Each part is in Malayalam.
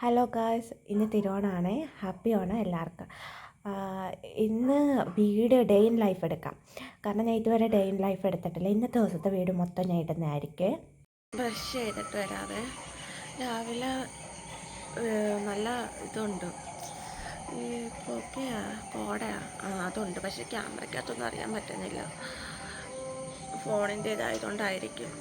ഹലോ ഗായ്സ് ഇന്ന് തിരുവോണമാണ് ഹാപ്പി ഓണം എല്ലാവർക്കും. ഇന്ന് വീട് ഡേ ഇൻ ലൈഫ് എടുക്കാം. കാരണം ഞാൻ ഇതുവരെ ഡേ ഇൻ ലൈഫ് എടുത്തിട്ടില്ല. ഇന്നത്തെ ദിവസത്തെ വീട് മൊത്തം ഞാൻ ഇടുന്നതായിരിക്കും. ബ്രഷ് ചെയ്തിട്ട് വരാതെ രാവിലെ നല്ല ഇതുണ്ട്. ഈ പൊക്കയാ കോടയാ ആ അതുണ്ട്. പക്ഷെ ക്യാമറയ്ക്കകത്തൊന്നും അറിയാൻ പറ്റുന്നില്ല. ഫോണിന്റെ ഇതായതുകൊണ്ടായിരിക്കും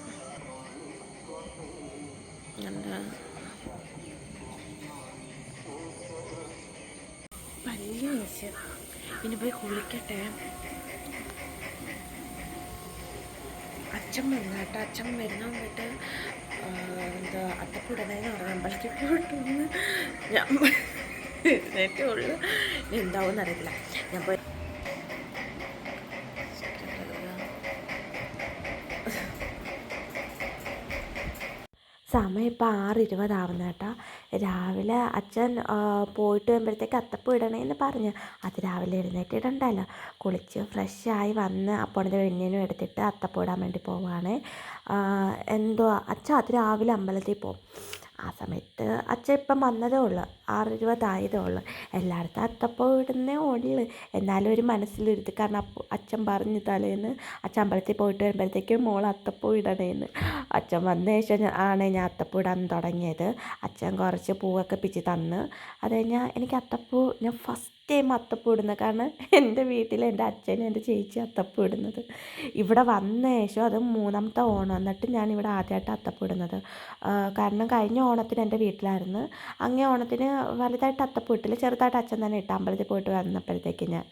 പല്ല് വെച്ച് ഇനി പോയി കുളിക്കട്ടെ. അച്ഛൻ വന്നു കേട്ടോ. അച്ഛൻ വരുന്ന വന്നിട്ട് എന്താ അത്തപ്പുടനെന്ന് പറഞ്ഞ അമ്പലത്തിൽ പോയിട്ടൊന്ന് ഞാൻ എഴുന്നേറ്റേ ഉള്ളു. എന്താവും അറിയില്ല ഞാൻ പോയി സമയം ഇപ്പോൾ ആറ് ഇരുപതാവുന്ന കേട്ടോ രാവിലെ അച്ഛൻ പോയിട്ട് വരുമ്പോഴത്തേക്ക് അത്തപ്പം ഇടണേന്ന് പറഞ്ഞു. അത് രാവിലെ എഴുന്നേറ്റ് ഇടണ്ടല്ലോ. കുളിച്ച് ഫ്രഷായി വന്ന് അപ്പോഴത്തെ വെണ്ണീനും എടുത്തിട്ട് അത്തപ്പം ഇടാൻ വേണ്ടി പോവുകയാണ് എന്തോ അച്ഛൻ അത് രാവിലെ അമ്പലത്തിൽ പോകും ആ സമയത്ത് അച്ഛൻ ഇപ്പം വന്നതേ ഉള്ളൂ. ആറ് ഇരുപതായതേ ഉള്ളൂ. എല്ലായിടത്തും അത്തപ്പം ഇടുന്നേ ഉള്ളു. എന്നാലും ഒരു മനസ്സിലിരുത്തി കാരണം അപ്പോൾ അച്ഛൻ പറഞ്ഞു തലേന്ന് അച്ഛൻ അമ്പലത്തിൽ പോയിട്ട് വരുമ്പോഴത്തേക്കും മോൾ അത്തപ്പം ഇടണേന്ന്. അച്ഛൻ വന്ന ശേഷം ആണ് ഞാൻ അത്തപ്പൂ ഇടാൻ തുടങ്ങിയത്. അച്ഛൻ കുറച്ച് പൂവൊക്കെ പിച്ചി തന്ന്. അത് കഴിഞ്ഞാൽ എനിക്ക് അത്തപ്പൂ ഞാൻ ഫസ്റ്റ് ടൈം അത്തപ്പൂ ഇടുന്നത് കാരണം എന്റെ വീട്ടിൽ എന്റെ അച്ഛനും എന്റെ ചേച്ചി അത്തപ്പൂ ഇടുന്നത്. ഇവിടെ വന്ന ശേഷം അത് മൂന്നാമത്തെ ഓണം എന്നിട്ട് ഞാൻ ഇവിടെ ആദ്യമായിട്ട് അത്തപ്പൂ ഇടുന്നത്. കാരണം കഴിഞ്ഞ ഓണത്തിന് എന്റെ വീട്ടിലായിരുന്നു. അങ്ങേ ഓണത്തിന് വലുതായിട്ട് അത്തപ്പൂ ഇട്ടില്ല ചെറുതായിട്ട് അച്ഛൻ തന്നെ ഇട്ട അമ്പലത്തിൽ പോയിട്ട് വന്നപ്പോഴത്തേക്ക് ഞാൻ.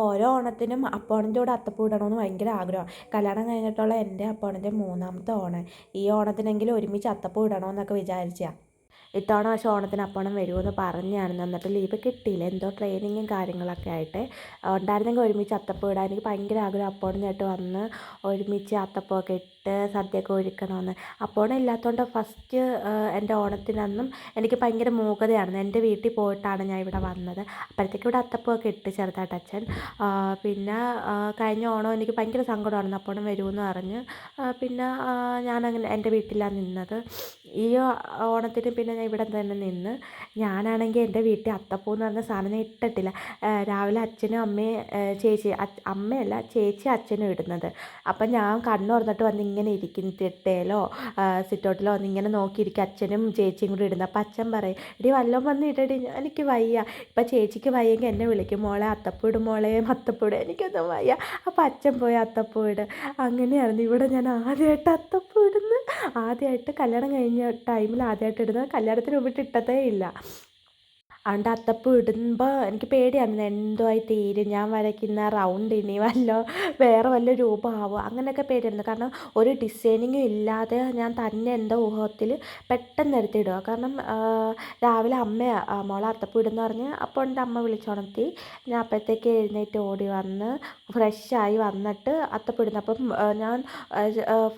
ഓരോ ഓണത്തിനും അപ്പോണന്റെ കൂടെ അത്തപ്പൂ ഇടണമെന്ന് ഭയങ്കര ആഗ്രഹമാണ്. കല്യാണം കഴിഞ്ഞിട്ടുള്ള എന്റെ അപ്പോണന്റെ മൂന്നാമത്തെ ഓണം ഈ ഓണത്തിനെങ്കിലും ഒരുമിച്ച് അത്തപ്പൂ ഇടണമെന്നൊക്കെ വിചാരിച്ചാണ് ഇത്തവണ പക്ഷേ ഓണത്തിന് അപ്പണം വരുമെന്ന് പറഞ്ഞാണ് എന്നിട്ട് ലീവ് കിട്ടിയില്ല. എന്തോ ട്രെയിനിങ്ങും കാര്യങ്ങളൊക്കെ ആയിട്ട്. ഉണ്ടായിരുന്നെങ്കിൽ ഒരുമിച്ച് അത്തപ്പൂ ഇടാൻ എനിക്ക് ഭയങ്കര ആഗ്രഹം. അപ്പോണിനായിട്ട് വന്ന് ഒരുമിച്ച് അത്തപ്പമൊക്കെ ഇട്ട് സദ്യയൊക്കെ ഒരുക്കണമെന്ന്. അപ്പോൾ ഇല്ലാത്തതുകൊണ്ട് ഫസ്റ്റ് എന്റെ ഓണത്തിനന്നും എനിക്ക് ഭയങ്കര മൂകതയാണ് എന്റെ വീട്ടിൽ പോയിട്ടാണ് ഞാൻ ഇവിടെ വന്നത്. അപ്പോഴത്തേക്കും ഇവിടെ അത്തപ്പമൊക്കെ ഇട്ട് ചെറുതായിട്ട് അച്ഛൻ പിന്നെ കഴിഞ്ഞ ഓണം എനിക്ക് ഭയങ്കര സങ്കടമായിരുന്നു. അപ്പോഴും വരുമെന്ന് പറഞ്ഞ് പിന്നെ ഞാനങ്ങനെ എന്റെ വീട്ടിലാണ് നിന്നത്. ഈ ഓണത്തിന് പിന്നെ ഞാൻ ഇവിടെ തന്നെ നിന്ന്. ഞാനാണെങ്കിൽ എന്റെ വീട്ടിൽ അത്തപ്പൂ എന്ന് പറഞ്ഞ സാധനം ഇട്ടിട്ടില്ല. രാവിലെ അച്ഛനും അമ്മയും ചേച്ചി അമ്മയല്ല ചേച്ചി അച്ഛനും ഇടുന്നത്. അപ്പം ഞാൻ കണ്ണു തുറന്നിട്ട് വന്ന് ഇങ്ങനെ ഇരിക്കും തിട്ടയിലോ സിറ്റൗട്ടിലോ വന്ന് ഇങ്ങനെ നോക്കിയിരിക്കും. അച്ഛനും ചേച്ചിയും കൂടി ഇടുന്നത് അപ്പം അച്ഛൻ പറയും ഇടി വല്ലതും വന്ന് ഇടടി എനിക്ക് വയ്യ. ഇപ്പം ചേച്ചിക്ക് വയ്യെങ്കിൽ എന്നെ വിളിക്കും. മോളെ അത്തപ്പൂട് മോളെ അത്തപ്പൂട് എനിക്കൊന്നും വയ്യ. അപ്പം അച്ഛൻ പോയി അത്തപ്പൂട് അങ്ങനെയായിരുന്നു. ഇവിടെ ഞാൻ ആദ്യമായിട്ട് അത്തപ്പൂടുന്നു ആദ്യമായിട്ട് കല്യാണം കഴിഞ്ഞ ടൈമിൽ ആദ്യമായിട്ട് ഇടുന്നത്. കല്യാണത്തിന് മുമ്പിട്ട് ഇട്ടതേ ഇല്ല. അതുകൊണ്ട് അത്തപ്പൂ ഇടുമ്പോൾ എനിക്ക് പേടിയാണ് എന്തോ ആയി തീരും. ഞാൻ വരയ്ക്കുന്ന റൗണ്ട് ഇനി വല്ല വേറെ വല്ല രൂപമാവോ? അങ്ങനെയൊക്കെ പേടിയായിരുന്നു. കാരണം ഒരു ഡിസൈനിങ്ങും ഇല്ലാതെ ഞാൻ തന്നെ എന്റെ ഊഹത്തിൽ പെട്ടെന്ന് എടുത്തിടുക കാരണം രാവിലെ അമ്മ മോളെ അത്തപ്പൂ ഇടുന്ന പറഞ്ഞ് അപ്പോൾ എന്റെ അമ്മ വിളിച്ചുണർത്തി. ഞാൻ അപ്പോഴത്തേക്ക് എഴുന്നേറ്റ് ഓടി വന്ന് ഫ്രഷായി വന്നിട്ട് അത്തപ്പൂ ഇടുന്നു അപ്പം ഞാൻ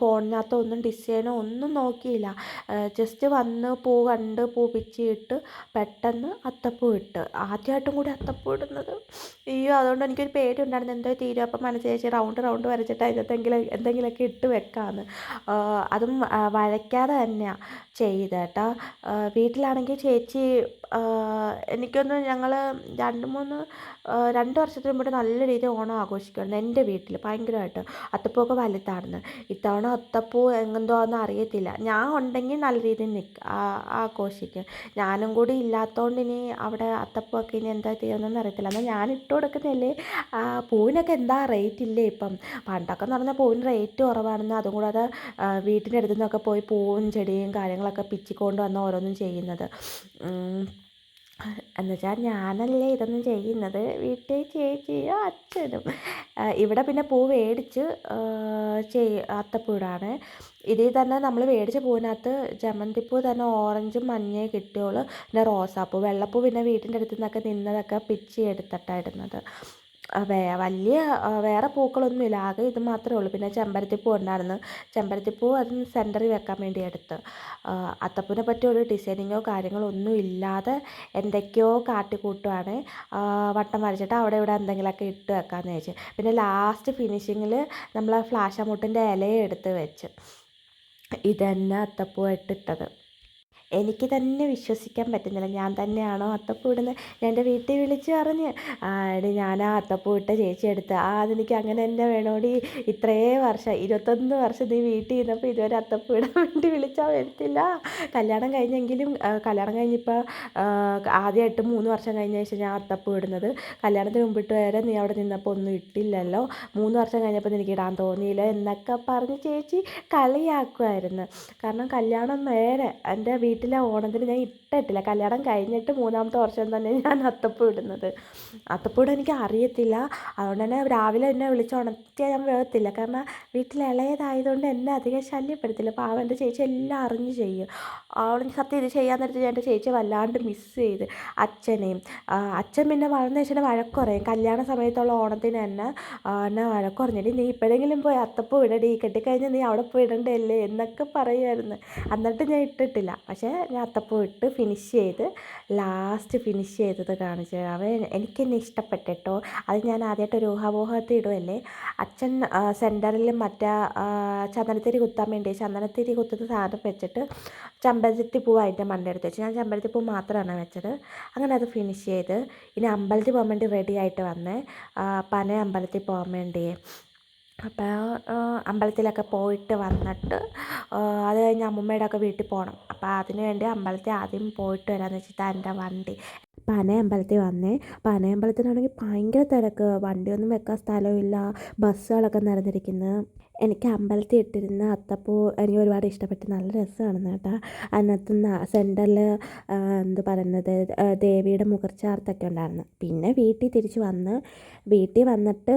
ഫോണിനകത്ത് ഒന്നും ഡിസൈനോ ഒന്നും നോക്കിയില്ല. ജസ്റ്റ് വന്ന് പൂ കണ്ട് പൂ പിച്ചിയിട്ട് പെട്ടെന്ന് അത്തപ്പൂ ഇട്ട്. ആദ്യമായിട്ടും കൂടി അത്തപ്പൂ ഇടുന്നത്. അയ്യോ അതുകൊണ്ട് എനിക്കൊരു പേടിയുണ്ടായിരുന്നു. എന്തോ തീരും അപ്പം മനസ്സിൽ ചേച്ചി റൗണ്ട് റൗണ്ട് വരച്ചിട്ട് എന്തെങ്കിലും എന്തെങ്കിലുമൊക്കെ ഇട്ട് വെക്കാമെന്ന് അതും വരയ്ക്കാതെ തന്നെയാണ് ചെയ്ത് കേട്ടോ. വീട്ടിലാണെങ്കിൽ ചേച്ചി എനിക്കൊന്ന് ഞങ്ങൾ രണ്ട് മൂന്ന് രണ്ട് വർഷത്തിന് മുമ്പ് നല്ല രീതിയിൽ ഓണം ആഘോഷിക്കുമായിരുന്നു എന്റെ വീട്ടിൽ ഭയങ്കരമായിട്ട്. അത്തപ്പൂവൊക്കെ വലുതായിരുന്നു ഇത്തവണ അത്തപ്പൂ എന്തോന്ന് അറിയത്തില്ല. ഞാൻ ഉണ്ടെങ്കിൽ നല്ല രീതിയിൽ നിൽക്ക ആഘോഷിക്കും. ഞാനും കൂടി ഇല്ലാത്തതുകൊണ്ട് ഇനി അവിടെ അത്തപ്പൂവൊക്കെ ഇനി എന്താ ചെയ്യുന്നതെന്ന് അറിയത്തില്ല. എന്നാൽ ഞാൻ ഇട്ട് കൊടുക്കുന്നതല്ലേ? പൂവിനൊക്കെ എന്താ റേറ്റ് ഇല്ലേ ഇപ്പം? പണ്ടൊക്കെ എന്ന് പറഞ്ഞാൽ പൂവിന് റേറ്റ് കുറവാണെന്ന്. അതും കൂടാതെ വീട്ടിന്റെ അടുത്തുനിന്നൊക്കെ പോയി പൂവും ചെടിയും കാര്യങ്ങളൊക്കെ പിച്ചിക്കൊണ്ട് വന്ന് ഓരോന്നും ചെയ്യുന്നത്. എന്നുവെച്ചാൽ ഞാനല്ലേ ഇതൊന്നും ചെയ്യുന്നത്? വീട്ടിൽ ചേച്ചിയോ അച്ഛനും? ഇവിടെ പിന്നെ പൂ മേടിച്ച് ചെയ് അത്തപ്പൂടാണ്. ഇതിൽ തന്നെ നമ്മൾ മേടിച്ച പൂവിനകത്ത് ജമന്തിപ്പൂ തന്നെ ഓറഞ്ചും മഞ്ഞയും കിട്ടിയുള്ളൂ. പിന്നെ റോസാപ്പൂ വെള്ളപ്പൂ പിന്നെ വീട്ടിന്റെ അടുത്തു നിന്നൊക്കെ നിന്നതൊക്കെ പിച്ചി എടുത്തിട്ടാണ് ഇടുന്നത്. വേ വലിയ വേറെ പൂക്കളൊന്നുമില്ല. ആകെ ഇത് മാത്രമേ ഉള്ളൂ. പിന്നെ ചെമ്പരത്തിപ്പൂ ഉണ്ടായിരുന്നു. ചെമ്പരത്തിപ്പൂ അത് സെന്ററിൽ വെക്കാൻ വേണ്ടി എടുത്ത്. അത്തപ്പൂനെ പറ്റി ഒരു ഡിസൈനിങ്ങോ കാര്യങ്ങളോ ഒന്നും ഇല്ലാതെ എന്തൊക്കെയോ കാട്ടിക്കൂട്ടുവാണ്. വട്ടം വരച്ചിട്ട് അവിടെ ഇവിടെ എന്തെങ്കിലുമൊക്കെ ഇട്ട് വെക്കാമെന്ന് വെച്ച് പിന്നെ ലാസ്റ്റ് ഫിനിഷിങ്ങിൽ നമ്മൾ ഫ്ലാഷ് അമൂട്ടിന്റെ ഇലയെ എടുത്ത് വെച്ച്. ഇതന്നെ അത്തപ്പൂ ഇട്ടത് എനിക്ക് തന്നെ വിശ്വസിക്കാൻ പറ്റുന്നില്ല. ഞാൻ തന്നെയാണോ അത്തപ്പൂ ഇടുന്നത് എന്റെ വീട്ടിൽ വിളിച്ച് പറഞ്ഞ് ആടി ഞാൻ ആ അത്തപ്പൂ ഇട്ട ചേച്ചി എടുത്ത് ആ അതെനിക്ക് അങ്ങനെ തന്നെ വേണോടി. ഇത്രേ വർഷം ഇരുപത്തൊന്ന് വർഷം നീ വീട്ടിൽ ഇരുന്നപ്പോൾ ഇതുവരെ അത്തപ്പൂ ഇടാൻ വേണ്ടി വിളിച്ചാൽ വരത്തില്ല. കല്യാണം കഴിഞ്ഞെങ്കിലും കല്യാണം കഴിഞ്ഞിപ്പോൾ ആദ്യമായിട്ട് മൂന്ന് വർഷം കഴിഞ്ഞ ശേഷം ഞാൻ അത്തപ്പൂ ഇടുന്നത്. കല്യാണത്തിന് മുമ്പിട്ട് വരെ നീ അവിടെ നിന്നപ്പോൾ ഒന്നും ഇട്ടില്ലല്ലോ. മൂന്ന് വർഷം കഴിഞ്ഞപ്പോൾ എനിക്ക് ഇടാൻ തോന്നിയില്ല എന്നൊക്കെ പറഞ്ഞ് ചേച്ചി കളിയാക്കുമായിരുന്നു കാരണം കല്യാണം നേരെ എന്റെ വീട്ടിലെ ഓണത്തിന് ഞാൻ ഇട്ടിട്ടില്ല കല്യാണം കഴിഞ്ഞിട്ട് മൂന്നാമത്തെ വർഷം തന്നെ ഞാൻ അത്തപ്പൂ ഇടുന്നത്. അത്തപ്പൂ ഇടാൻ എനിക്ക് അറിയത്തില്ല. അതുകൊണ്ട് തന്നെ രാവിലെ എന്നെ വിളിച്ച് ഉണർത്തിയാൽ ഞാൻ വേഗത്തില്ല കാരണം വീട്ടിൽ ഇളയതായതുകൊണ്ട് എന്നെ അധികം ശല്യപ്പെടുത്തില്ല. പാവം എന്റെ ചേച്ചി എല്ലാം അറിഞ്ഞ് ചെയ്യും. അവൾ സത്യം ഇത് ചെയ്യാൻ നേരത്ത് ഞാൻ എന്റെ ചേച്ചി വല്ലാണ്ട് മിസ്സ് ചെയ്ത്. അച്ഛനെയും അച്ഛൻ പിന്നെ വളർന്ന ശേഷം വഴക്ക് പറയും. കല്യാണ സമയത്തുള്ള ഓണത്തിന് തന്നെ എന്നെ വഴക്ക് നീ ഇപ്പോഴെങ്കിലും പോയി അത്തപ്പൂ ഇടടി. കെട്ടിക്കഴിഞ്ഞാൽ നീ അവിടെ പോയി ഇടണ്ടല്ലേ എന്നൊക്കെ പറയുമായിരുന്നു എന്നിട്ട് ഞാൻ ഇട്ടിട്ടില്ല. പക്ഷേ ഞാൻ അത്തപ്പൂ ഇട്ട് ഫിനിഷ് ചെയ്ത് ലാസ്റ്റ് ഫിനിഷ് ചെയ്തത് കാണിച്ചു അവൻ എനിക്ക് ഇഷ്ടപ്പെട്ടിട്ടോ അത് ഞാൻ ആദ്യമായിട്ട് ഒരു ഊഹാപോഹത്തിൽ ഇടുമല്ലേ അച്ഛൻ സെന്ററിൽ മറ്റേ ചന്ദനത്തിരി കുത്താൻ വേണ്ടി ചന്ദനത്തിരി കുത്തുന്ന സാധനം വെച്ചിട്ട് ചമ്പരത്തി പൂവ് അതിന്റെ മണ്ണെടുത്ത് വെച്ചു. ഞാൻ ചമ്പരത്തി പൂ മാത്രമാണ് വെച്ചത്. അങ്ങനെ അത് ഫിനിഷ് ചെയ്ത് ഇനി അമ്പലത്തിൽ പോകാൻ വേണ്ടി റെഡി ആയിട്ട് വന്നേ. പന അമ്പലത്തിൽ പോകാൻ വേണ്ടി അപ്പോൾ അമ്പലത്തിലൊക്കെ പോയിട്ട് വന്നിട്ട് അത് കഴിഞ്ഞ് അമ്മൂമ്മയുടെയൊക്കെ വീട്ടിൽ പോകണം. അപ്പോൾ അതിന് വേണ്ടി അമ്പലത്തിൽ ആദ്യം പോയിട്ട് വരാമെന്ന് വെച്ചിട്ട് എന്റെ വണ്ടി. പനയമ്പലത്തിൽ വന്നേ. പന അമ്പലത്തിലാണെങ്കിൽ ഭയങ്കര തിരക്ക്. വണ്ടിയൊന്നും വെക്കാൻ സ്ഥലമില്ല. ബസ്സുകളൊക്കെ നിറഞ്ഞിരിക്കുന്നു. എനിക്ക് അമ്പലത്തിൽ ഇട്ടിരുന്ന അത്തപ്പൂ എനിക്ക് ഒരുപാട് ഇഷ്ടപ്പെട്ടു നല്ല രസമാണ് കേട്ടോ. അതിനകത്ത് സെന്ററിൽ എന്ത് പറയുന്നത് ദേവിയുടെ മുഖർച്ചാർത്തൊക്കെ ഉണ്ടായിരുന്നു. പിന്നെ വീട്ടിൽ തിരിച്ച് വന്ന് വീട്ടിൽ വന്നിട്ട്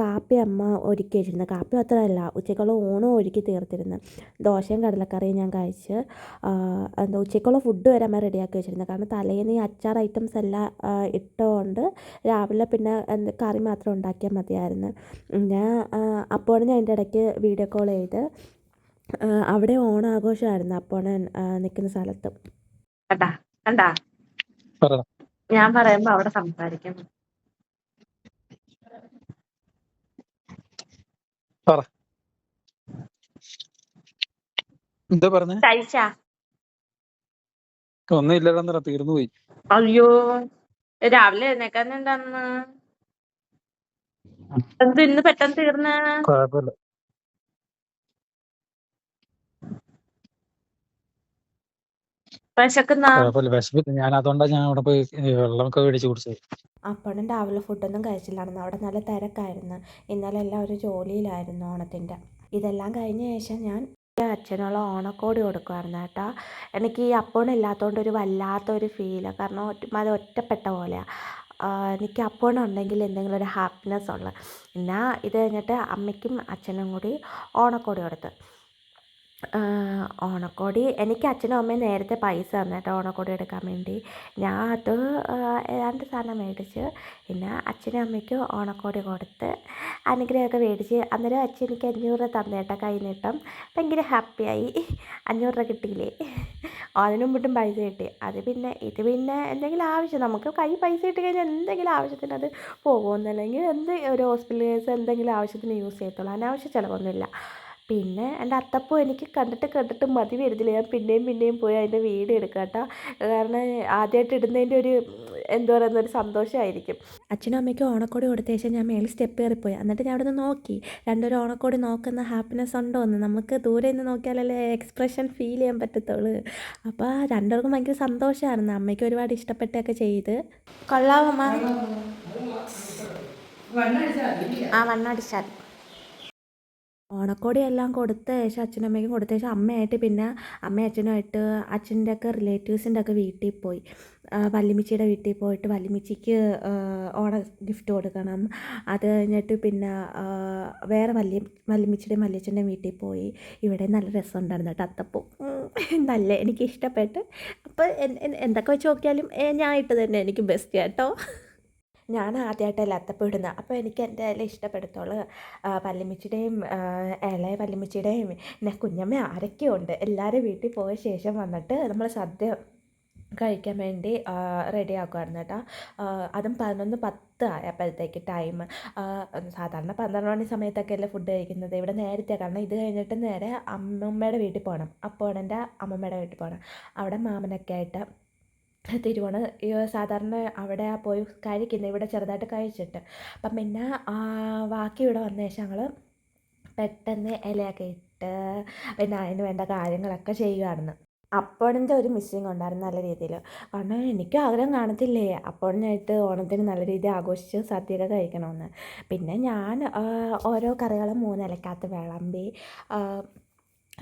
കാപ്പി അമ്മ ഒരുക്കി വെച്ചിരുന്നു കാപ്പി മാത്രമല്ല ഉച്ചക്കുള്ള ഊണും ഒരുക്കി തീർത്തിരുന്നു. ദോശയും കടലക്കറിയും ഞാൻ കഴിച്ച് എന്താ ഉച്ചയ്ക്കുള്ള ഫുഡ് വരെ അമ്മ റെഡിയാക്കി വെച്ചിരുന്നു. കാരണം തലേന്ന് ഈ അച്ചാർ ഐറ്റംസ് എല്ലാം ഇട്ടുകൊണ്ട് രാവിലെ പിന്നെ കറി മാത്രം ഉണ്ടാക്കിയാൽ മതിയായിരുന്നു. ഞാൻ അപ്പോഴും ഞാൻ അതിന്റെ ഇടയ്ക്ക് വീഡിയോ കോൾ ചെയ്ത് അവിടെ ഓണാഘോഷമായിരുന്നു അപ്പോൾ നിൽക്കുന്ന സ്ഥലത്ത്. കണ്ടാ? കണ്ടാ? പറ. ഞാൻ പറയുമ്പോ അവിടെ സംസാരിക്കും. പറ. എന്താ പറഞ്ഞേ? ഒന്നും ഇല്ലടാ തീർന്നു പോയി അയ്യോ രാവിലെ എഴുന്നേക്കാൻ എന്താന്ന് എന്ത് ഇന്ന് പെട്ടെന്ന് തീർന്ന? വിശക്കുന്ന വിശപ്പില്ല ഞാൻ അതുകൊണ്ടാണ് ഞാൻ അവിടെ പോയി വെള്ളമൊക്കെ മേടിച്ച് കുടിച്ചത്. അപ്പോഴും രാവിലെ ഫുഡൊന്നും കഴിച്ചില്ലായിരുന്നു. അവിടെ നല്ല തിരക്കായിരുന്നു. ഇന്നലെ എല്ലാം ഒരു ജോലിയിലായിരുന്നു ഓണത്തിന്റെ. ഇതെല്ലാം കഴിഞ്ഞ ശേഷം ഞാൻ എന്റെ അച്ഛനുള്ള ഓണക്കോടി കൊടുക്കുമായിരുന്നു കേട്ടോ. എനിക്ക് ഈ അപ്പോണ് ഇല്ലാത്തതുകൊണ്ട് ഒരു വല്ലാത്തൊരു ഫീൽ കാരണം അത് ഒറ്റപ്പെട്ട പോലെയാണ് എനിക്ക് അപ്പോണം ഉണ്ടെങ്കിൽ എന്തെങ്കിലും ഒരു ഹാപ്പിനെസ് ഉള്ളത് എന്നാൽ ഇത് കഴിഞ്ഞിട്ട് അമ്മയ്ക്കും അച്ഛനും കൂടി ഓണക്കോടി കൊടുത്ത്. ഓണക്കോടി എനിക്ക് അച്ഛനും അമ്മയും നേരത്തെ പൈസ തന്നു കേട്ടോ ഓണക്കോടി എടുക്കാൻ വേണ്ടി. ഞാൻ അത് ഏതാണ്ട് സാധനം മേടിച്ച് പിന്നെ അച്ഛനും അമ്മയ്ക്കും ഓണക്കോടി കൊടുത്ത് അനുഗ്രഹമൊക്കെ മേടിച്ച് അന്നേരം അച്ഛൻ എനിക്ക് അഞ്ഞൂറ് രൂപ തന്നു കേട്ടോ കൈ നീട്ടം. ഭയങ്കര ഹാപ്പിയായി. അഞ്ഞൂറ് രൂപ കിട്ടിയില്ലേ? അതിന് പൈസ കിട്ടി. അത് പിന്നെ ഇത് പിന്നെ എന്തെങ്കിലും ആവശ്യം നമുക്ക് കൈ പൈസ കിട്ടി കഴിഞ്ഞാൽ എന്തെങ്കിലും ആവശ്യത്തിന് അത് പോകുമെന്നല്ലെങ്കിൽ എന്ത് ഒരു ഹോസ്പിറ്റൽ കേസ് എന്തെങ്കിലും ആവശ്യത്തിന് യൂസ് ചെയ്യത്തുള്ളൂ. അനാവശ്യ ചിലവൊന്നുമില്ല. പിന്നെ എന്റെ അത്തപ്പൂ എനിക്ക് കണ്ടിട്ട് കണ്ടിട്ട് മതി വരുന്നില്ല. ഞാൻ പിന്നെയും പിന്നെയും പോയി അതിന്റെ വീട് എടുക്കാം കേട്ടോ. കാരണം ആദ്യമായിട്ട് ഇടുന്നതിന്റെ ഒരു എന്താ പറയുന്ന ഒരു സന്തോഷമായിരിക്കും. അച്ഛനും അമ്മയ്ക്കും ഓണക്കോടി കൊടുത്ത ശേഷം ഞാൻ മേളിൽ സ്റ്റെപ്പ് കയറിപ്പോയി. എന്നിട്ട് ഞാൻ അവിടെ നിന്ന് നോക്കി. രണ്ടൊരു ഓണക്കോടി നോക്കുന്ന ഹാപ്പിനെസ് ഉണ്ടോ എന്ന് നമുക്ക് ദൂരെ നിന്ന് നോക്കിയാലല്ലേ എക്സ്പ്രഷൻ ഫീൽ ചെയ്യാൻ പറ്റത്തുള്ളൂ. അപ്പോൾ രണ്ടുപേർക്കും ഭയങ്കര സന്തോഷമായിരുന്നു. അമ്മയ്ക്ക് ഒരുപാട് ഇഷ്ടപ്പെട്ടൊക്കെ ചെയ്ത്. കൊള്ളാമമ്മ ആ വണ്ണടിച്ചാൽ ഓണക്കോടി എല്ലാം കൊടുത്ത ശേഷം അച്ഛനമ്മയ്ക്കും കൊടുത്ത. ശേഷം അമ്മയായിട്ട് പിന്നെ അമ്മയും അച്ഛനുമായിട്ട് അച്ഛന്റെ ഒക്കെ റിലേറ്റീവ്സിന്റെ ഒക്കെ വീട്ടിൽ പോയി. വല്ലിമിച്ചിയുടെ വീട്ടിൽ പോയിട്ട് വല്യമ്മച്ചിക്ക് ഓണ ഗിഫ്റ്റ് കൊടുക്കണം. അത് കഴിഞ്ഞിട്ട് പിന്നെ വേറെ വല്യ വല്യമ്മച്ചിയുടെയും വല്യച്ഛന്റെയും വീട്ടിൽ പോയി. ഇവിടെ നല്ല രസമുണ്ടായിരുന്നു കേട്ടോ അത്തപ്പൂ. നല്ല എനിക്ക് ഇഷ്ടപ്പെട്ട് അപ്പോൾ എന്തൊക്കെ വെച്ച് നോക്കിയാലും ഞാൻ ഇട്ട് തന്നെ എനിക്ക് ബെസ്റ്റ് കേട്ടോ ഞാൻ ആദ്യമായിട്ടല്ല അത്തപ്പെടുന്നത് അപ്പോൾ എനിക്ക് എന്റെ അതിൽ ഇഷ്ടപ്പെടുത്തുള്ളൂ വല്യമ്മച്ചിയുടെയും ഇളയ വല്യമ്മച്ചിയുടെയും പിന്നെ കുഞ്ഞമ്മ ആരൊക്കെയോ ഉണ്ട് എല്ലാവരും വീട്ടിൽ പോയ ശേഷം വന്നിട്ട് നമ്മൾ സദ്യ കഴിക്കാൻ വേണ്ടി റെഡി ആക്കുമായിരുന്നു കേട്ടോ. അതും പതിനൊന്ന് പത്ത് ആയപ്പോഴത്തേക്ക് ടൈം സാധാരണ പന്ത്രണ്ട് മണി സമയത്തൊക്കെ അല്ലേ ഫുഡ് കഴിക്കുന്നത്. ഇവിടെ നേരത്തെ കാരണം ഇത് കഴിഞ്ഞിട്ട് നേരെ അമ്മമ്മയുടെ വീട്ടിൽ പോകണം അപ്പോഴെന്റെ അമ്മമ്മയുടെ വീട്ടിൽ പോകണം അവിടെ മാമനൊക്കെ ആയിട്ട് തിരുവോണ സാധാരണ അവിടെ പോയി കഴിക്കുന്നത് ഇവിടെ ചെറുതായിട്ട് കഴിച്ചിട്ട്. അപ്പം പിന്നെ ബാക്കി ഇവിടെ വന്ന ശേഷം ഞങ്ങൾ പെട്ടെന്ന് ഇലയൊക്കെ ഇട്ട് പിന്നെ അതിന് വേണ്ട കാര്യങ്ങളൊക്കെ ചെയ്യുമായിരുന്നു അപ്പോഴിന്റെ ഒരു മിസ്സിങ് ഉണ്ടായിരുന്നു നല്ല രീതിയിൽ. കാരണം എനിക്കും ആഗ്രഹം കാണത്തില്ലേ? അപ്പോഴിനായിട്ട് ഓണത്തിന് നല്ല രീതിയിൽ ആഘോഷിച്ച് സദ്യയൊക്കെ കഴിക്കണമെന്ന്. പിന്നെ ഞാൻ ഓരോ കറികളും മൂന്നിലക്കകത്ത് വിളമ്പി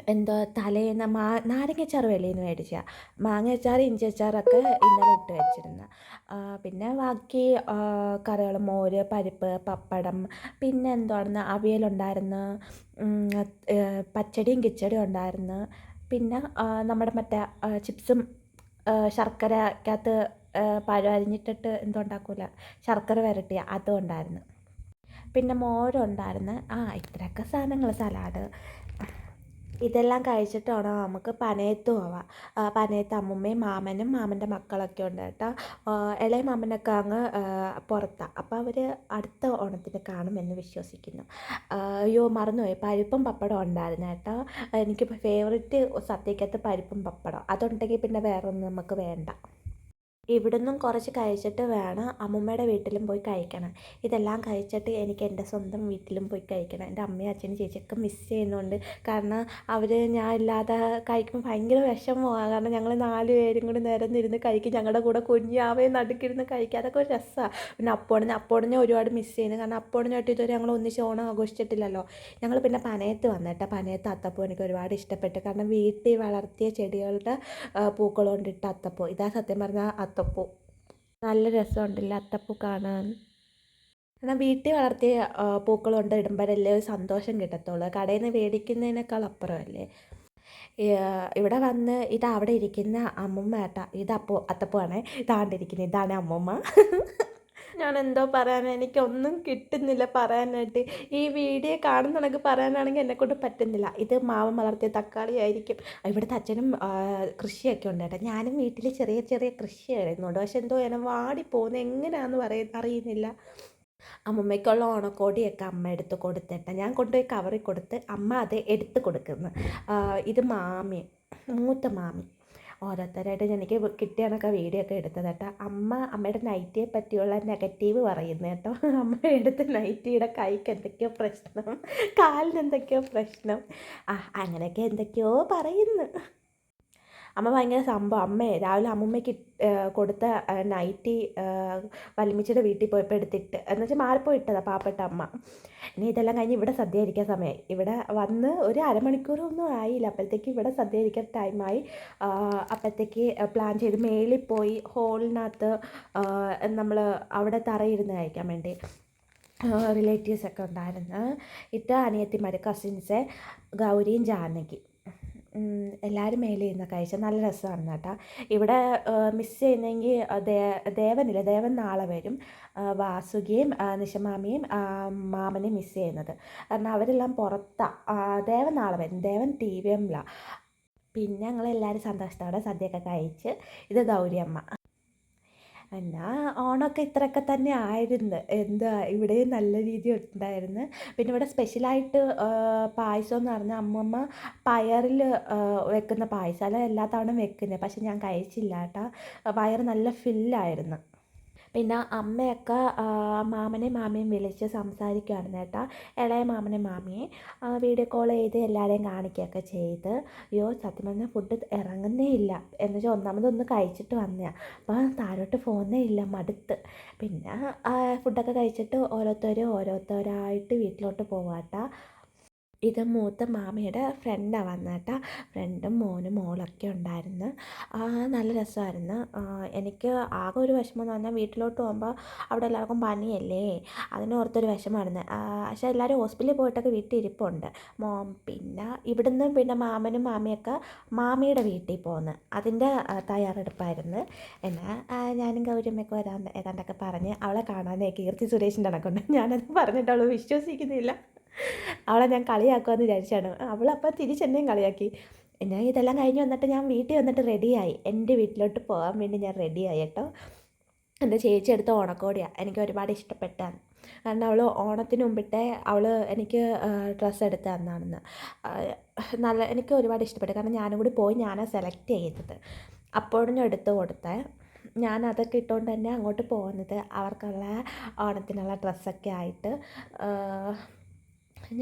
എന്തോ തലേന്ന് മാ നാരങ്ങച്ചാറ് വെളിയിൽ നിന്ന് മേടിച്ച ഇഞ്ചിയച്ചാറൊക്കെ ഇന്നലെ ഇട്ട് വെച്ചിരുന്നു. പിന്നെ ബാക്കി കറികൾ മോര് പരിപ്പ് പപ്പടം പിന്നെ എന്തോന്ന് അവിയലുണ്ടായിരുന്നു. പച്ചടിയും കിച്ചടിയും ഉണ്ടായിരുന്നു. പിന്നെ നമ്മുടെ മറ്റേ ചിപ്സും ശർക്കരക്കകത്ത് പഴം അരിഞ്ഞിട്ടിട്ട് എന്തോ ഉണ്ടാക്കൂല ശർക്കര വരട്ടിയ അതും ഉണ്ടായിരുന്നു. പിന്നെ മോരുണ്ടായിരുന്നു. ആ ഇത്രയൊക്കെ സാധനങ്ങൾ സലാഡ്. ഇതെല്ലാം കഴിച്ചിട്ട് വേണം നമുക്ക് പനയത്ത് പോവാം. പനയത്ത് അമ്മുമ്മയും മാമനും മാമന്റെ മക്കളൊക്കെ ഉണ്ട് കേട്ടോ. ഇളയ മാമനൊക്കെ അങ്ങ് പുറത്താണ് അപ്പോൾ അവർ അടുത്ത ഓണത്തിന് കാണുമെന്ന് വിശ്വസിക്കുന്നു. അയ്യോ മറന്നുപോയി. പരിപ്പും പപ്പടം ഉണ്ടായിരുന്നു കേട്ടോ. എനിക്കിപ്പോൾ ഫേവറേറ്റ് സദ്യക്കകത്ത് പരിപ്പും പപ്പടം അതുണ്ടെങ്കിൽ പിന്നെ വേറൊന്നും നമുക്ക് വേണ്ട. ഇവിടുന്നും കുറച്ച് കഴിച്ചിട്ട് വേണം അമ്മൂമ്മയുടെ വീട്ടിലും പോയി കഴിക്കണം. ഇതെല്ലാം കഴിച്ചിട്ട് എനിക്ക് എന്റെ സ്വന്തം വീട്ടിലും പോയി കഴിക്കണം. എന്റെ അമ്മയും അച്ഛനും ചേച്ചിയൊക്കെ മിസ് ചെയ്യുന്നുണ്ട്. കാരണം അവർ ഞാൻ ഇല്ലാതെ കഴിക്കുമ്പോൾ ഭയങ്കര വിഷമമാണ് കാരണം ഞങ്ങൾ നാല് പേരും കൂടി നിരന്നിരുന്ന് കഴിക്കും. ഞങ്ങളുടെ കൂടെ കുഞ്ഞാവയും നടുക്കിരുന്ന് കഴിക്കുക അതൊക്കെ ഒരു രസമാണ് പിന്നെ അപ്പോടിനെ അപ്പോടിനെ ഒരുപാട് മിസ് ചെയ്യുന്നു. കാരണം അപ്പോടിനായിട്ട് ഇതുവരെ ഞങ്ങൾ ഒന്നിച്ച് ഓണം ആഘോഷിച്ചിട്ടില്ലല്ലോ. ഞങ്ങൾ പിന്നെ പനയത്ത് വന്നിട്ട്. പനയത്ത് അത്തപ്പൂ എനിക്ക് ഒരുപാട് ഇഷ്ടപ്പെട്ടു. കാരണം വീട്ടിൽ വളർത്തിയ ചെടികളുടെ പൂക്കൾ കൊണ്ടിട്ട് അത്തപ്പൂ. ഇതാ സത്യം പറഞ്ഞാൽ അത്തപ്പൂ. നല്ല രസമുണ്ടല്ലേ അത്തപ്പൂ കാണാൻ. എന്നാൽ വീട്ടിൽ വളർത്തിയ പൂക്കൾ കൊണ്ട് ഇടുമ്പോഴല്ലേ ഒരു സന്തോഷം കിട്ടത്തുള്ളൂ. കടയിൽ നിന്ന് മേടിക്കുന്നതിനേക്കാൾ അപ്പുറമല്ലേ. ഇവിടെ വന്ന് ഇത് അവിടെ ഇരിക്കുന്ന അമ്മുമ്മ ഏട്ടാ. ഇത് അപ്പൂ അത്തപ്പൂ ആണേ ഇതാണ്ടിരിക്കുന്നത് ഇതാണ് അമ്മുമ്മ. ഞാൻ എന്തോ പറയാൻ എനിക്കൊന്നും കിട്ടുന്നില്ല പറയാനായിട്ട്. ഈ വീഡിയോ കാണുന്നുണ്ടെങ്കിൽ പറയാനാണെങ്കിൽ എന്നെക്കൊണ്ട് പറ്റുന്നില്ല. ഇത് മാവൻ വളർത്തിയ തക്കാളി ആയിരിക്കും. ഇവിടുത്തെ അച്ഛനും കൃഷിയൊക്കെ ഉണ്ട് കേട്ടോ. ഞാനും വീട്ടിൽ ചെറിയ ചെറിയ കൃഷി ആയിരുന്നുണ്ട് പക്ഷെ എന്തോ എന്നെ വാടിപ്പോകുന്നത് എങ്ങനെയാണെന്ന് പറയുന്ന അറിയുന്നില്ല. അമ്മമ്മയ്ക്കുള്ള ഓണക്കോടിയൊക്കെ അമ്മ എടുത്ത് കൊടുത്തിട്ട്. ഞാൻ കൊണ്ടുപോയി കവറി കൊടുത്ത് അമ്മ അത് എടുത്ത് കൊടുക്കുന്നു. ഇത് മാമി മൂത്ത മാമി. ഓരോരുത്തരായിട്ട് എനിക്ക് കിട്ടിയ കണക്കെ വീഡിയോ ഒക്കെ എടുത്തത് കേട്ടോ. അമ്മ അമ്മയുടെ നൈറ്റിയെ പറ്റിയുള്ള നെഗറ്റീവ് പറയുന്നത് കേട്ടോ. അമ്മ എടുത്ത നൈറ്റിയുടെ കൈക്ക് എന്തൊക്കെയോ പ്രശ്നം. കാലിന് എന്തൊക്കെയോ പ്രശ്നം. ആ അങ്ങനെയൊക്കെ എന്തൊക്കെയോ പറയുന്നു. അമ്മ ഭയങ്കര സംഭവം. അമ്മയെ രാവിലെ അമ്മുമ്മയ്ക്ക് കൊടുത്ത നൈറ്റി വല്യമ്മച്ചിയുടെ വീട്ടിൽ പോയപ്പോൾ എടുത്തിട്ട് എന്ന് വെച്ചാൽ മാറിപ്പോയി ഇട്ടതാണ് പാവപ്പെട്ട അമ്മ. ഇനി ഇതെല്ലാം കഴിഞ്ഞ് ഇവിടെ സദ്യ കഴിക്കാൻ സമയമായി ഇവിടെ വന്ന് ഒരു അരമണിക്കൂറൊന്നും ആയില്ല. അപ്പോഴത്തേക്ക് ഇവിടെ സദ്യ കഴിക്കാൻ ടൈമായി അപ്പോഴത്തേക്ക് പ്ലാൻ ചെയ്ത് മേളിൽ പോയി ഹോളിനകത്ത് നമ്മൾ അവിടെ തറയിരുന്ന് കഴിക്കാൻ വേണ്ടി റിലേറ്റീവ്സൊക്കെ ഉണ്ടായിരുന്നു. ഇത് അനിയത്തിമാർ കസിൻസ് ഗൗരിയും ജാനകി. എല്ലാവരും മേലെ ഇരുന്ന് കഴിച്ച നല്ല രസമാണ് കേട്ടോ. ഇവിടെ മിസ് ചെയ്യുന്നെങ്കിൽ ദേവനില്ല ദേവൻ നാളെ വരും. വാസുകിയും നിശമാമിയും മാമനെ മിസ് ചെയ്യുന്നത്. കാരണം അവരെല്ലാം പുറത്താണ് ദേവൻ നാളെ വരും. ദേവൻ ടി വി എമ്മിലാണ് പിന്നെ ഞങ്ങളെല്ലാവരും സന്തോഷത്തോടെ സദ്യയൊക്കെ കഴിച്ച് ഇത് ഗൗരിയമ്മ. എന്നാൽ ഓണമൊക്കെ ഇത്രയൊക്കെ തന്നെ ആയിരുന്നു. എന്താ ഇവിടെയും നല്ല രീതി ഉണ്ടായിരുന്നു. പിന്നെ ഇവിടെ സ്പെഷ്യലായിട്ട് പായസം എന്ന് പറഞ്ഞാൽ അമ്മമ്മ പയറിൽ വെക്കുന്ന പായസം. അല്ല എല്ലാ തവണ വെക്കുന്നത് പക്ഷെ ഞാൻ കഴിച്ചില്ല കേട്ടോ. വയറ് നല്ല ഫില്ലായിരുന്നു പിന്നെ അമ്മയൊക്കെ മാമനെ മാമിയും വിളിച്ച് സംസാരിക്കുകയാണ് കേട്ടോ. ഇളയ മാമനെ മാമിയെ വീഡിയോ കോൾ ചെയ്ത് എല്ലാവരെയും കാണിക്കുകയൊക്കെ ചെയ്ത് അയ്യോ സത്യം പറഞ്ഞാൽ ഫുഡ് ഇറങ്ങുന്നേ ഇല്ല. എന്ന് വെച്ചാൽ ഒന്നാമതൊന്ന് കഴിച്ചിട്ട് വന്നതാണ് അപ്പോൾ താരോട്ട് പോകുന്നേ ഇല്ല മടുത്ത്. പിന്നെ ഫുഡൊക്കെ കഴിച്ചിട്ട് ഓരോരുത്തരും ഓരോരുത്തരായിട്ട് വീട്ടിലോട്ട് പോവാട്ടോ. ഇത് മൂത്ത മാമയുടെ ഫ്രണ്ടാണ് വന്നത് കേട്ടോ ഫ്രണ്ടും മോനും മോളൊക്കെ ഉണ്ടായിരുന്നു. നല്ല രസമായിരുന്നു. എനിക്ക് ആകെ ഒരു വിഷമം എന്ന് പറഞ്ഞാൽ വീട്ടിലോട്ട് പോകുമ്പോൾ അവിടെ എല്ലാവർക്കും പനിയല്ലേ? അതിനോർത്തൊരു വിഷമമായിരുന്നു. പക്ഷേ എല്ലാവരും ഹോസ്പിറ്റലിൽ പോയിട്ടൊക്കെ വീട്ടിൽ ഇരിപ്പുണ്ട് മോ പിന്നെ ഇവിടുന്ന് പിന്നെ മാമനും മാമിയൊക്കെ മാമിയുടെ വീട്ടിൽ പോകുന്നു അതിന്റെ തയ്യാറെടുപ്പായിരുന്നു. എന്നാൽ ഞാനും ഗൗരിയമ്മയൊക്കെ വരാൻ ഏതാണ്ടൊക്കെ പറഞ്ഞ് അവളെ കാണാനേ കീർത്തി സുരേഷിന്റെ കണക്കുണ്ട് ഞാനത് പറഞ്ഞിട്ട് അവൾ വിശ്വസിക്കുന്നില്ല. അവളെ ഞാൻ കളിയാക്കുമെന്ന് വിചാരിച്ചാണ്. അവളപ്പം തിരിച്ചെന്നെയും കളിയാക്കി. ഞാൻ ഇതെല്ലാം കഴിഞ്ഞ് വന്നിട്ട് ഞാൻ വീട്ടിൽ വന്നിട്ട് റെഡിയായി. എന്റെ വീട്ടിലോട്ട് പോകാൻ വേണ്ടി ഞാൻ റെഡിയായി കേട്ടോ. എന്റെ ചേച്ചി എടുത്ത ഓണക്കോടിയാണ് എനിക്ക് ഒരുപാട് ഇഷ്ടപ്പെട്ടാണ് കാരണം അവൾ ഓണത്തിന് മുമ്പിട്ടേ അവൾ എനിക്ക് ഡ്രസ്സ് എടുത്ത് തന്നാണെന്ന്. നല്ല എനിക്ക് ഒരുപാട് ഇഷ്ടപ്പെട്ടു. കാരണം ഞാനും കൂടി പോയി ഞാനാണ് സെലക്ട് ചെയ്തത്. അപ്പോഴും എടുത്ത് കൊടുത്തേ. ഞാൻ അതൊക്കെ ഇട്ടുകൊണ്ട് തന്നെ അങ്ങോട്ട് പോകുന്നത്. അവർക്കുള്ള ഓണത്തിനുള്ള ഡ്രസ്സൊക്കെ ആയിട്ട്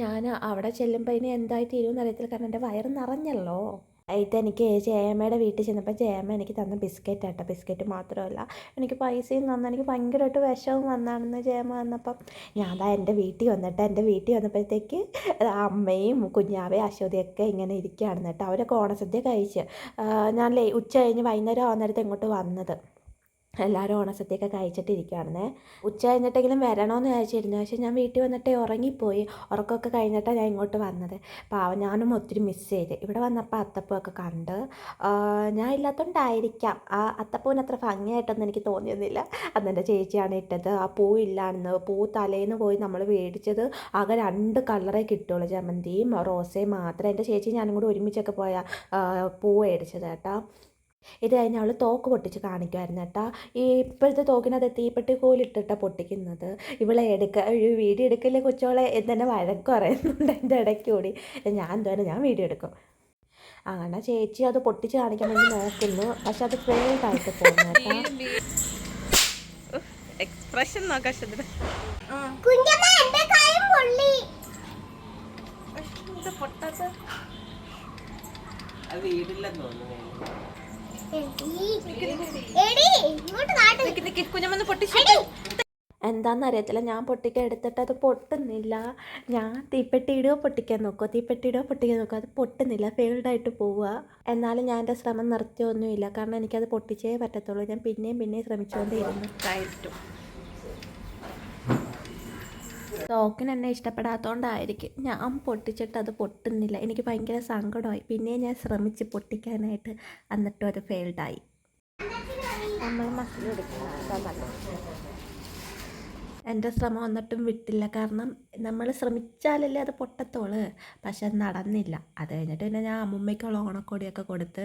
ഞാൻ അവിടെ ചെല്ലുമ്പോൾ ഇനി എന്തായി തീരുമെന്ന് അറിയത്തില്ല. കാരണം എന്റെ വയറ് നിറഞ്ഞല്ലോ. ഇതെനിക്ക് ജയമ്മയുടെ വീട്ടിൽ ചെന്നപ്പോൾ ജയമ്മ എനിക്ക് തന്ന ബിസ്ക്കറ്റ് ആട്ടോ ബിസ്ക്കറ്റ് മാത്രമല്ല എനിക്ക് പൈസയും തന്നു. എനിക്ക് ഭയങ്കരമായിട്ട് വിഷമം വന്നാണെന്ന് ജയമ്മ വന്നപ്പം ഞാൻ എന്റെ വീട്ടിൽ വന്നിട്ട് എന്റെ വീട്ടിൽ വന്നപ്പോഴത്തേക്ക് അമ്മയും കുഞ്ഞാവയും അശ്വതിയൊക്കെ ഇങ്ങനെ ഇരിക്കുകയാണ് കേട്ടോ. അവരൊക്കെ ഓണസദ്യ കഴിച്ച് ഞാൻ ഉച്ച കഴിഞ്ഞ് വൈകുന്നേരം ആവുന്നിടത്ത് ഇങ്ങോട്ട് വന്നത്. എല്ലാവരും ഓണസദ്യയൊക്കെ കഴിച്ചിട്ടിരിക്കുകയാണെന്നേ ഉച്ച കഴിഞ്ഞിട്ടെങ്കിലും വരണമെന്ന് വിചാരിച്ചിരുന്നു. പക്ഷേ ഞാൻ വീട്ടിൽ വന്നിട്ട് ഉറങ്ങിപ്പോയി. ഉറക്കമൊക്കെ കഴിഞ്ഞിട്ടാണ് ഞാൻ ഇങ്ങോട്ട് വന്നത്. പാവം ഞാനും ഒത്തിരി മിസ് ചെയ്ത്. ഇവിടെ വന്നപ്പോൾ അത്തപ്പൂവൊക്കെ കണ്ട് ഞാൻ ഇല്ലാത്തതുകൊണ്ടായിരിക്കാം ആ അത്തപ്പൂവിന് അത്ര ഭംഗിയായിട്ടൊന്നും എനിക്ക് തോന്നിയൊന്നുമില്ല. അന്ന് എന്റെ ചേച്ചിയാണ് ഇട്ടത്. ആ പൂ ഇല്ലാന്ന് പൂ തലേന്ന് പോയി നമ്മൾ മേടിച്ചത് ആകെ രണ്ട് കളറേ കിട്ടുള്ളൂ. ജമന്തിയും റോസയും മാത്രമേ എന്റെ ചേച്ചി ഞാനും കൂടി ഒരുമിച്ചൊക്കെ പോയ പൂ മേടിച്ചത് കേട്ടോ. ഇത് കഴിഞ്ഞ് അവൾ തോക്ക് പൊട്ടിച്ച് കാണിക്കുമായിരുന്നു കേട്ടോ. ഈ ഇപ്പോഴത്തെ തോക്കിനകത്ത് തീപ്പെട്ടി കോലിട്ടിട്ടാണ് പൊട്ടിക്കുന്നത്. ഇവളെ എടുക്ക ഒരു വീഡിയോ എടുക്കല്ലേ കൊച്ചോളെ എന്നെ വഴക്ക് പറയുന്നുണ്ട് എന്റെ ഇടയ്ക്ക് കൂടി ഞാൻ എന്തായാലും ഞാൻ വീഡിയോ എടുക്കും. അങ്ങനെ ചേച്ചി അത് പൊട്ടിച്ച് കാണിക്കാൻ വേണ്ടി നോക്കുന്നു. പക്ഷെ അത് ഫെയിൽഡ് ആയിട്ട് പോകുന്നു കേട്ടോ. എക്സ്പ്രഷൻ നോക്കാം എന്റെ കൈ കുഞ്ഞമ്മന്ന് പൊട്ടിച്ചു എന്താണെന്ന് അറിയത്തില്ല. ഞാൻ പൊട്ടിക്കാൻ എടുത്തിട്ട് അത് പൊട്ടുന്നില്ല. ഞാൻ തീപ്പെട്ടി ഇടുകയോ പൊട്ടിക്കാൻ നോക്കുക തീപ്പെട്ടി ഇടുകയോ പൊട്ടിക്കാൻ നോക്കുക അത് പൊട്ടുന്നില്ല. ഫെയിൽഡായിട്ട് പോവുക. എന്നാലും ഞാൻ എന്റെ ശ്രമം നിർത്തിയൊന്നുമില്ല. കാരണം എനിക്കത് പൊട്ടിച്ചേ പറ്റത്തുള്ളൂ. ഞാൻ പിന്നെയും പിന്നെയും ശ്രമിച്ചുകൊണ്ടേയിരുന്നു തോക്കിന് എന്നെ ഇഷ്ടപ്പെടാത്തതുകൊണ്ടായിരിക്കും ഞാൻ പൊട്ടിച്ചിട്ട് അത് പൊട്ടുന്നില്ല. എനിക്ക് ഭയങ്കര സങ്കടമായി. പിന്നെ ഞാൻ ശ്രമിച്ച് പൊട്ടിക്കാനായിട്ട് എന്നിട്ടും അത് ഫെയിൽഡായി. നമ്മൾ മസിൽ എടുക്കണം. എന്റെ ശ്രമം എന്നിട്ടും വിട്ടില്ല. കാരണം നമ്മൾ ശ്രമിച്ചാലല്ലേ അത് പൊട്ടത്തോൾ. പക്ഷെ നടന്നില്ല. അത് കഴിഞ്ഞിട്ട് പിന്നെ ഞാൻ അമ്മുമ്മയ്ക്കുള്ള ഓണക്കോടിയൊക്കെ കൊടുത്ത്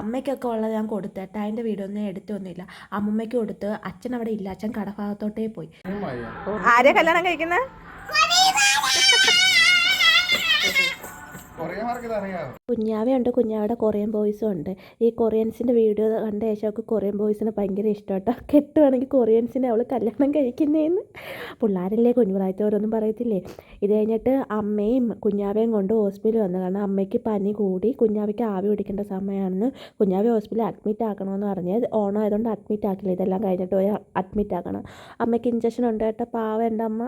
അമ്മയ്ക്കൊക്കെ ഉള്ളത് ഞാൻ കൊടുത്ത് അതിന്റെ വീടൊന്നും എടുത്തൊന്നുമില്ല അമ്മുമ്മയ്ക്ക് കൊടുത്ത് അച്ഛൻ അവിടെ ഇല്ല. അച്ഛൻ കടഭാഗത്തോട്ടേ പോയി. ആരെ കല്യാണം കഴിക്കുന്നത് കുഞ്ഞാവയുണ്ട് കുഞ്ഞാവയുടെ കൊറിയൻ ബോയ്സും ഉണ്ട്. ഈ കൊറിയൻസിന്റെ വീഡിയോ കണ്ട ശേഷം അവൾക്ക് കൊറിയൻ ബോയ്സിനെ ഭയങ്കര ഇഷ്ടമാട്ടോ. കേട്ടോ കെട്ടുവാണെങ്കിൽ കൊറിയൻസിനെ അവൾ കല്യാണം കഴിക്കുന്നതെന്ന് പിള്ളേരല്ലേ കുഞ്ഞുപ്രായത്തിൽ ഓരോന്നും പറയത്തില്ലേ? ഇത് കഴിഞ്ഞിട്ട് അമ്മയും കുഞ്ഞാവയും കൊണ്ട് ഹോസ്പിറ്റലിൽ വന്നു. കാരണം അമ്മയ്ക്ക് പനി കൂടി കുഞ്ഞാവയ്ക്ക് ആവി പിടിക്കേണ്ട സമയമാണെന്ന് കുഞ്ഞാവി ഹോസ്പിറ്റലിൽ അഡ്മിറ്റ് ആക്കണമെന്ന് പറഞ്ഞ്. ഓണം ആയതുകൊണ്ട് അഡ്മിറ്റ് ആക്കില്ല. ഇതെല്ലാം കഴിഞ്ഞിട്ട് പോയി അഡ്മിറ്റ് ആക്കണം. അമ്മയ്ക്ക് ഇഞ്ചക്ഷൻ ഉണ്ട് കേട്ടോ. പാവ എന്റെ അമ്മ.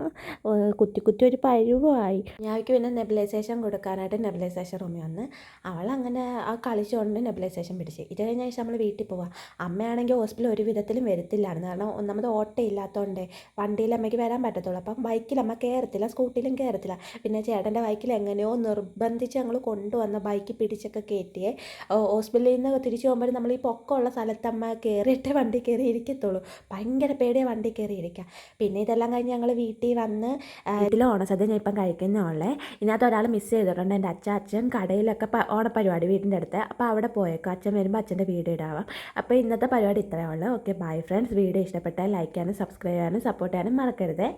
കുത്തി കുത്തി ഒരു പരുവമായി. കുഞ്ഞാവയ്ക്ക് പിന്നെ നെബിലൈസേഷൻ കൊടുക്കാനായിട്ട് നെബിലൈസേഷൻ റൂമിൽ വന്ന് അവൾ അങ്ങനെ ആ കളിച്ചുകൊണ്ട് നെബിലൈസേഷൻ പിടിച്ച്. ഇത് കഴിഞ്ഞ ശേഷം നമ്മൾ വീട്ടിൽ പോവാം. അമ്മയാണെങ്കിൽ ഹോസ്പിറ്റലിൽ ഒരു വിധത്തിലും വരത്തില്ലായിരുന്നു. കാരണം ഒന്നാമത് ഓട്ടയില്ലാത്തതുകൊണ്ട് വണ്ടിയിൽ അമ്മയ്ക്ക് വരാൻ പറ്റത്തുള്ളൂ. അപ്പം ബൈക്കിൽ അമ്മ കയറത്തില്ല സ്കൂട്ടിയിലും കയറത്തില്ല പിന്നെ ചേട്ടന്റെ ബൈക്കിൽ എങ്ങനെയോ നിർബന്ധിച്ച് ഞങ്ങൾ കൊണ്ടുവന്ന ബൈക്ക് പിടിച്ചൊക്കെ കയറ്റിയേ ഹോസ്പിറ്റലിൽ നിന്ന് തിരിച്ചു പോകുമ്പോൾ നമ്മൾ ഈ പൊക്കമുള്ള സ്ഥലത്ത് അമ്മ കയറിയിട്ട് വണ്ടി കയറി ഇരിക്കത്തുള്ളൂ. ഭയങ്കര പേടിയാണ് വണ്ടി കയറി ഇരിക്കുക പിന്നെ ഇതെല്ലാം കഴിഞ്ഞ് ഞങ്ങൾ വീട്ടിൽ വന്ന് ഇതിൽ ഓണസദ്യ ഞാൻ ഇപ്പം കഴിക്കുന്നുള്ളേ ഇതിനകത്ത് ഒരാൾ മിസ് ചെയ്തിട്ടുണ്ട്. എന്റെ അച്ഛൻ കടയിലൊക്കെ പ- ഓണപ്പരിപാടി വീടിന്റെ അടുത്ത്. അപ്പോൾ അവിടെ പോയേക്കും. അച്ഛൻ വരുമ്പോൾ അച്ഛന്റെ വീട് ഇടാവാം. അപ്പോൾ ഇന്നത്തെ പരിപാടി ഇത്രയേ ഉള്ളൂ. ഓക്കെ ബൈ ഫ്രണ്ട്സ് വീഡിയോ ഇഷ്ടപ്പെട്ടാൽ ലൈക്ക് ചെയ്യാനും സബ്സ്ക്രൈബ് ചെയ്യാനും സപ്പോർട്ട് ചെയ്യാനും മറക്കരുതേ.